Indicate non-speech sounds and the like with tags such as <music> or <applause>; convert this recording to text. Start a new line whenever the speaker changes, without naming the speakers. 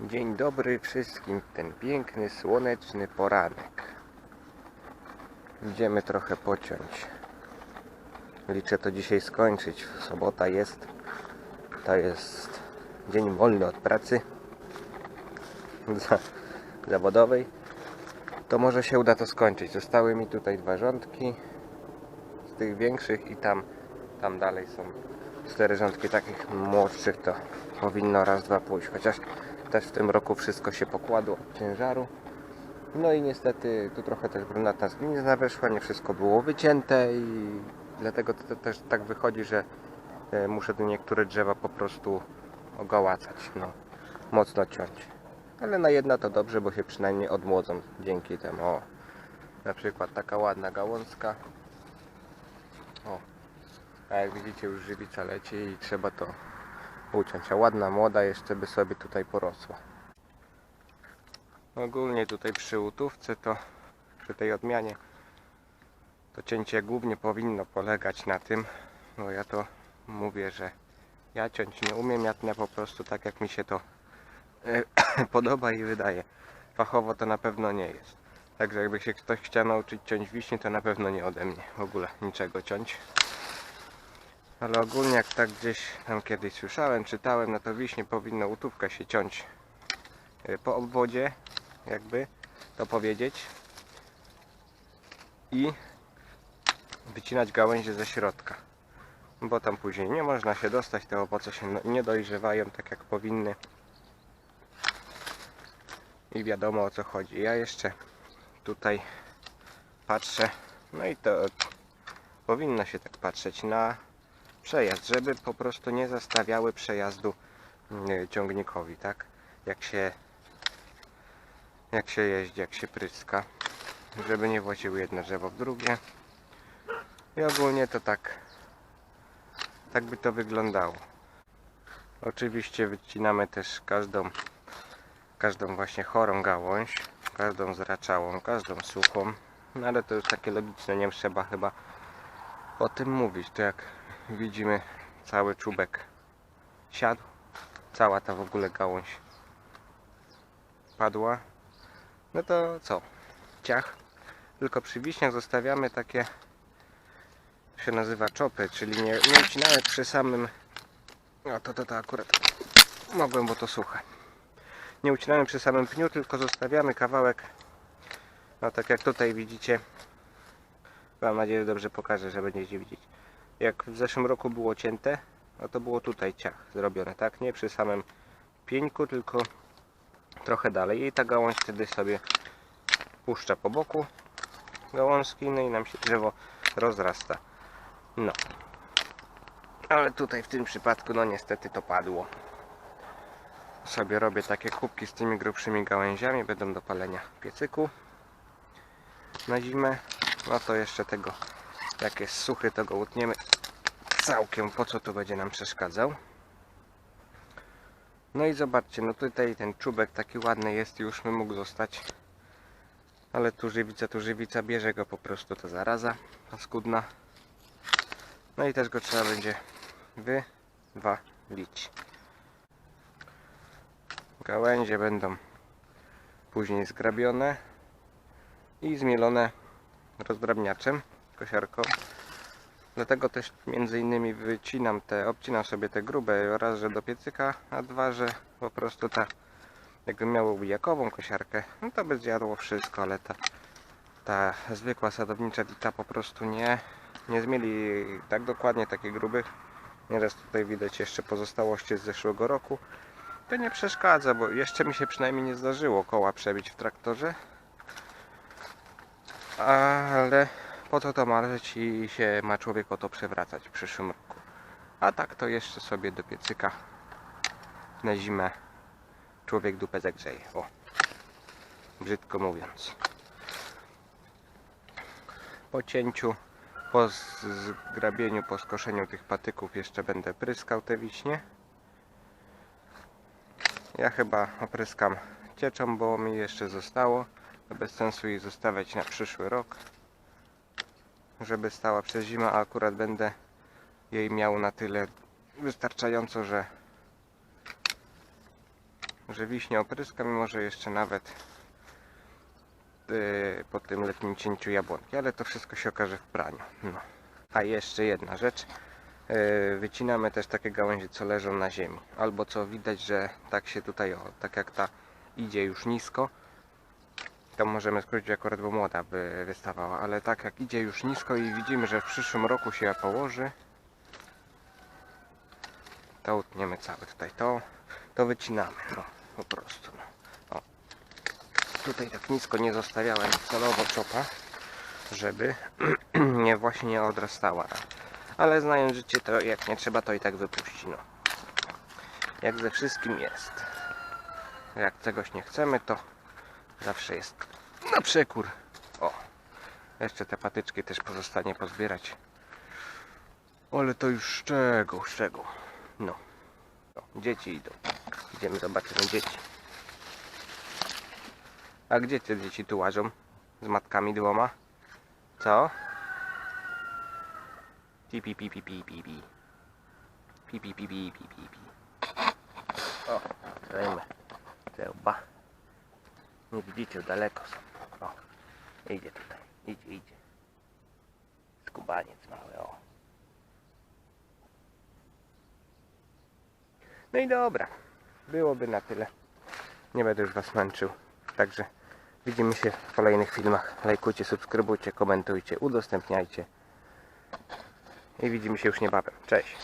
Dzień dobry wszystkim, w ten piękny, słoneczny poranek. Idziemy trochę pociąć. Liczę to dzisiaj skończyć. Sobota jest. To jest dzień wolny od pracy za- zawodowej. To może się uda to skończyć. Zostały mi tutaj dwa rządki z tych większych i tam, tam dalej są cztery rządki takich młodszych. To powinno raz, dwa pójść. Chociaż też w tym roku wszystko się pokładło ciężaru. No i niestety tu trochę też brunatna zgnilizna weszła, nie wszystko było wycięte i dlatego to, to też tak wychodzi, że e, muszę tu niektóre drzewa po prostu ogołacać, no, mocno ciąć. Ale na jedna to dobrze, bo się przynajmniej odmłodzą dzięki temu. O, na przykład taka ładna gałązka. O, a jak widzicie już żywica leci i trzeba to uciąć. A ładna młoda jeszcze by sobie tutaj porosła. Ogólnie tutaj przy łutówce to przy tej odmianie to cięcie głównie powinno polegać na tym, bo ja to mówię, że ja ciąć nie umiem, ja tnę po prostu tak jak mi się to e, <clears throat> podoba i wydaje. Fachowo to na pewno nie jest. Także jakby się ktoś chciał nauczyć ciąć wiśnie, to na pewno nie ode mnie w ogóle niczego ciąć. Ale ogólnie jak tak gdzieś tam kiedyś słyszałem, czytałem, no to wiśnie powinno łutówka się ciąć e, po obwodzie, jakby to powiedzieć. I wycinać gałęzie ze środka. Bo tam później nie można się dostać, te owoce się nie dojrzewają tak jak powinny. I wiadomo o co chodzi. Ja jeszcze tutaj patrzę, no i to powinno się tak patrzeć na przejazd, żeby po prostu nie zastawiały przejazdu mm, ciągnikowi, tak? Jak się jak się jeździ, jak się pryska, żeby nie właziły jedno drzewo w drugie. I ogólnie to tak tak by to wyglądało. Oczywiście wycinamy też każdą każdą właśnie chorą gałąź, każdą zraczałą, każdą suchą, no ale to już takie logiczne, nie trzeba chyba o tym mówić. To jak widzimy cały czubek siadł, cała ta w ogóle gałąź padła, no to co? Ciach. Tylko przy wiśniach zostawiamy takie się nazywa czopy, czyli nie, nie ucinamy przy samym no to to to akurat mogłem, bo to suche. Nie ucinamy przy samym pniu, tylko zostawiamy kawałek no tak jak tutaj widzicie mam nadzieję, że dobrze pokażę, że będziecie widzieć jak w zeszłym roku było cięte no to było tutaj ciach zrobione, tak? Nie przy samym pieńku, tylko trochę dalej i ta gałąź wtedy sobie puszcza po boku gałązki, no i nam się drzewo rozrasta. No. Ale tutaj w tym przypadku, no niestety to padło. Sobie robię takie kubki z tymi grubszymi gałęziami, będą do palenia piecyku na zimę. No to jeszcze tego, jak jest suchy, to go utniemy całkiem, po co tu będzie nam przeszkadzał. No i zobaczcie, no tutaj ten czubek taki ładny jest, już by mógł zostać. Ale tu żywica, tu żywica, bierze go po prostu ta zaraza paskudna. No i też go trzeba będzie wywalić. Gałęzie będą później zgrabione i zmielone rozdrabniaczem, kosiarką. Dlatego też między innymi wycinam te, obcinam sobie te grube raz, że do piecyka, a dwa, że po prostu ta jakbym miał jakową kosiarkę, no to by zjadło wszystko, ale ta, ta zwykła sadownicza ta po prostu nie, nie zmieli tak dokładnie takich grubych. Nieraz tutaj widać jeszcze pozostałości z zeszłego roku. To nie przeszkadza, bo jeszcze mi się przynajmniej nie zdarzyło koła przebić w traktorze. Ale po co to marzyć i się ma człowiek o to przewracać w przyszłym roku. A tak to jeszcze sobie do piecyka na zimę człowiek dupę zagrzeje. O, brzydko mówiąc. Po cięciu, po zgrabieniu, po skoszeniu tych patyków jeszcze będę pryskał te wiśnie. Ja chyba opryskam cieczą, bo mi jeszcze zostało. Bez sensu jej zostawiać na przyszły rok. Żeby stała przez zimę, a akurat będę jej miał na tyle wystarczająco, że że wiśnie opryska, mimo że jeszcze nawet yy, po tym letnim cięciu jabłonki, ale to wszystko się okaże w praniu. No. A jeszcze jedna rzecz. Yy, wycinamy też takie gałęzie, co leżą na ziemi. Albo co widać, że tak się tutaj, o, tak jak ta idzie już nisko, to możemy skrócić akurat, bo młoda by wystawała, ale tak jak idzie już nisko i widzimy, że w przyszłym roku się położy, to utniemy całe tutaj to, to wycinamy, no po prostu. No. O. Tutaj tak nisko nie zostawiałem celowo czopa, żeby <clears throat> nie właśnie nie odrastała. Ale znając życie, to jak nie trzeba, to i tak wypuści. No. Jak ze wszystkim jest. Jak czegoś nie chcemy, to zawsze jest na przekór. O, jeszcze te patyczki też pozostanie pozbierać. Ale to już szczegół, szczegół. No. Dzieci idą. Idziemy, zobaczymy dzieci. A gdzie te dzieci tu łażą? Z matkami dwoma? Co? Pi pi pi pi pi pi pi. Pi pi pi pi pi pi pi. O, dajmy. Zełba. Nie widzicie, daleko są. O, idzie tutaj. Idzie, idzie. Skubaniec mały, o. No i dobra. Byłoby na tyle. Nie będę już Was męczył. Także widzimy się w kolejnych filmach. Lajkujcie, subskrybujcie, komentujcie, udostępniajcie. I widzimy się już niebawem. Cześć.